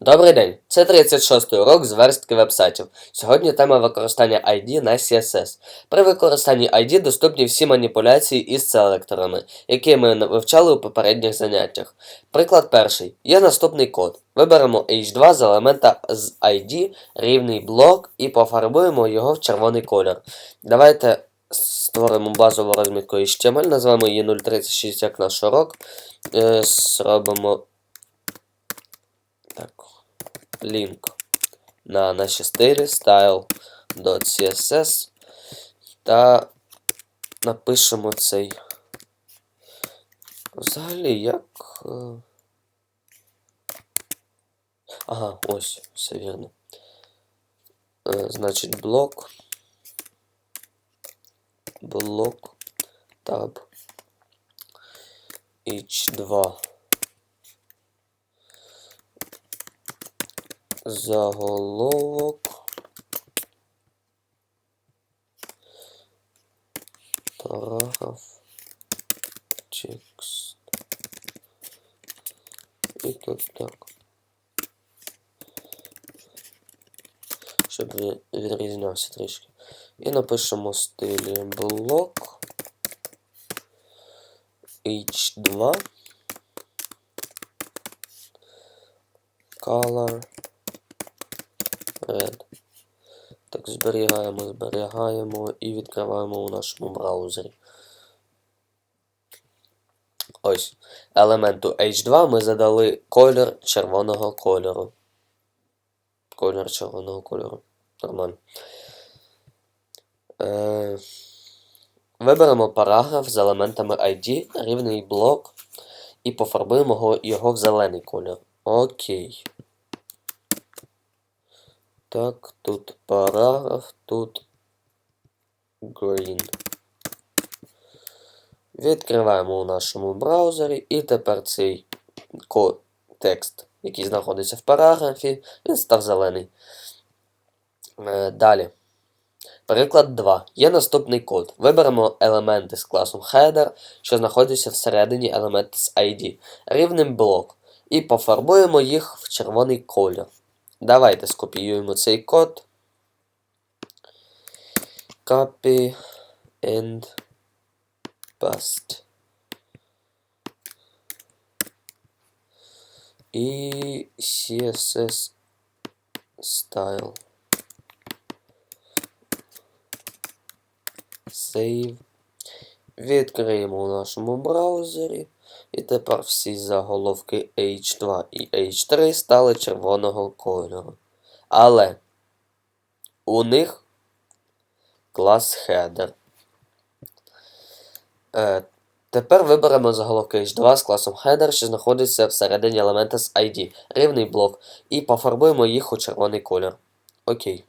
Добрий день! Це 36-й урок з верстки вебсайтів. Сьогодні тема використання ID на CSS. При використанні ID доступні всі маніпуляції із селекторами, які ми вивчали у попередніх заняттях. Приклад перший. Є наступний код. Виберемо H2 з елемента з ID, рівний блок і пофарбуємо його в червоний колір. Давайте створимо базову розмітку HTML, назвемо її 036 як наш урок. Е, Зробимо лінк на наші стилі style.css та напишемо цей. Взагалі як. е, Ага, ось, все вірно. Е, Значить, блок. Блок. Tab. H2. Заголовок. Параграф. Текст. І тут так. Щоб відрізнявся трішки. І напишемо стилі блок H2 color red. Так, зберігаємо, зберігаємо і відкриваємо у нашому браузері. Ось. Елементу H2 ми задали колір червоного кольору. Колір червоного кольору. Нормально. Е, Виберемо параграф з елементами ID, рівний блок, і пофарбуємо його, в зелений колір. Окей. Так, тут параграф, тут green. Відкриваємо у нашому браузері, і тепер цей ко- текст, який знаходиться в параграфі, він став зелений. Е, Далі. Приклад 2. Є наступний код. Виберемо елементи з класом header, що знаходяться всередині елементи з ID, рівним блок, і пофарбуємо їх в червоний колір. Давайте скопіюємо цей код. Copy and paste. І CSS style. Save. Відкриємо у нашому браузері. І тепер всі заголовки H2 і H3 стали червоного кольору. Але у них клас header. Е, тепер виберемо заголовки H2 з класом header, що знаходиться всередині елемента з ID, рівний блок, і пофарбуємо їх у червоний колір. Окей.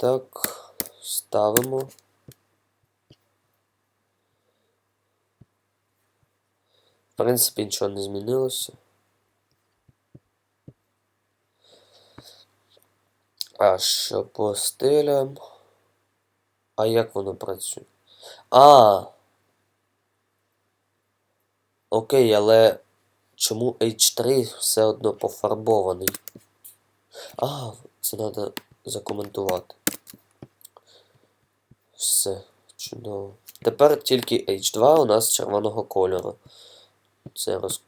Так, ставимо. В принципі, нічого не змінилося. А що по стилям? А як воно працює? А. Окей, але чому H3 все одно пофарбований? А, це треба закоментувати. Все, чудово. Тепер тільки H2 у нас червоного кольору. Це роз...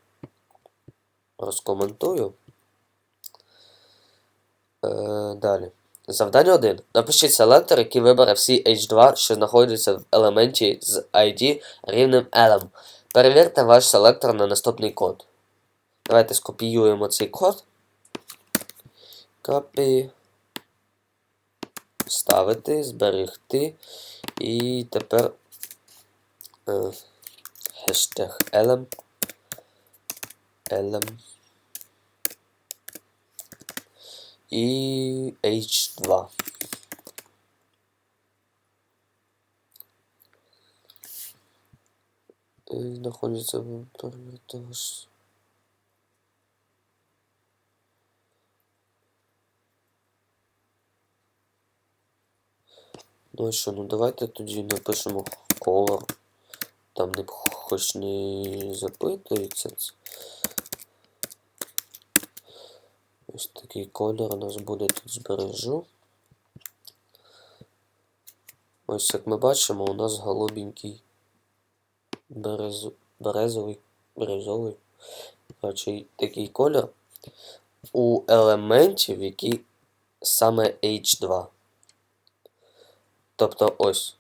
розкоментую. Е, далі. Завдання 1. Напишіть селектор, який вибере всі H2, що знаходяться в елементі з ID рівним elem. Перевірте ваш селектор на наступний код. Давайте скопіюємо цей код. Copy. Ставити, зберегти. І тепер е, хештег elem. elem. І H2. І знаходиться в того. Ну що, ну давайте тоді напишемо color там не хоч не запитується. Ось такий колір у нас буде тут збережу. Ось як ми бачимо, у нас голубенький берез... березовий, березовий, коротше, такий колір у елементів, які саме H2. Тобто ось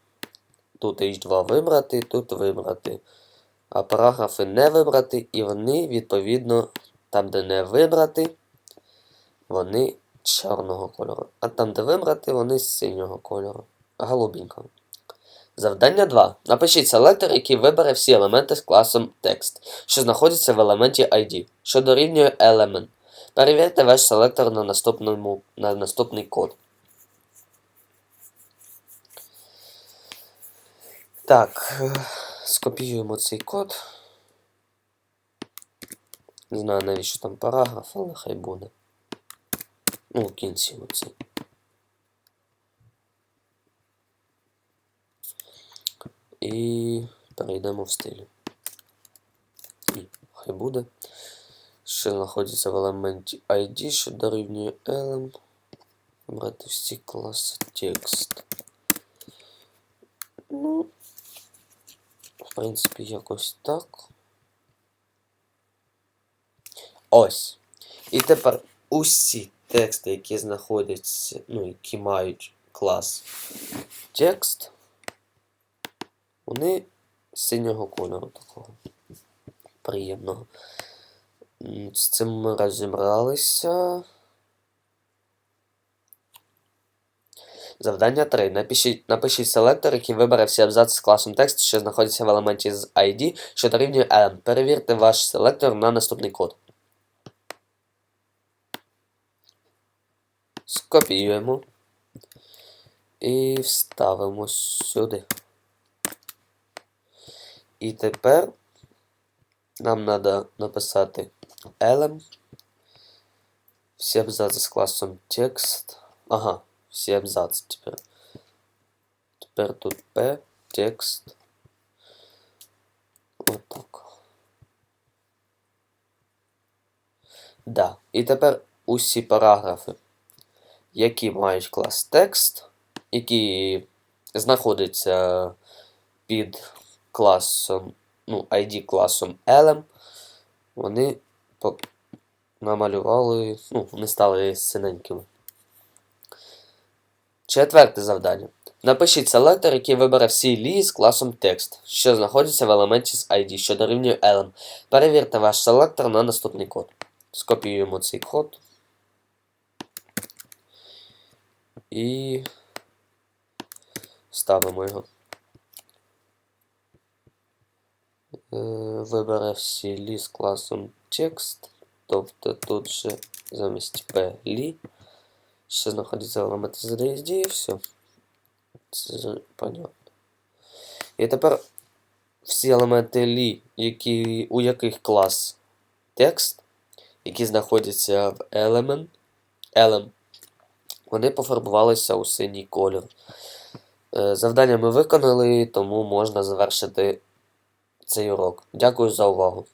тут H2 вибрати, тут вибрати. А параграфи не вибрати, і вони, відповідно, там, де не вибрати, вони чорного кольору. А там, де вибрати, вони синього кольору. Голубенького. Завдання 2. Напишіть селектор, який вибере всі елементи з класом text, що знаходиться в елементі ID, що дорівнює element. Перевірте ваш селектор на, наступному, на наступний код. Так, е, скопіюємо цей код. Не знаю навіщо там параграф, але хай буде. Ну, в кінці оцей. І перейдемо в стилі. І хай буде. Що знаходиться в елементі ID, що дорівнює elem. Брати всі класи текст. Ну, в принципі, якось так. Ось. І тепер усі тексти, які знаходяться, ну, які мають клас текст, вони синього кольору такого. Приємного. З цим ми розібралися. Завдання 3. Напишіть, напишіть селектор, який вибере всі абзаци з класом текст, що знаходиться в елементі з ID, що дорівнює element. Перевірте ваш селектор на наступний код. Скопіюємо. І вставимо сюди. І тепер нам треба написати elem. Всі абзаці з класом текст. Ага, всі абзаці тепер. Тепер тут P, текст. Отак. Да. І тепер усі параграфи, які мають клас текст, які знаходяться під класом, ну, ID класом elem, вони намалювали, ну, вони стали синенькими. Четверте завдання. Напишіть селектор, який вибере всі лії з класом text, що знаходиться в елементі з ID, що дорівнює elem. Перевірте ваш селектор на наступний код. Скопіюємо цей код. І ставимо його. Е, Вибере всі лі з класом text. Тобто тут же замість P. Ще знаходиться елемент з DSD і все. Понятно. І тепер всі елементи лі, які, у яких клас текст, які знаходяться в element, elem, вони пофарбувалися у синій колір. Е, Завдання ми виконали, тому можна завершити цей урок. Дякую за увагу.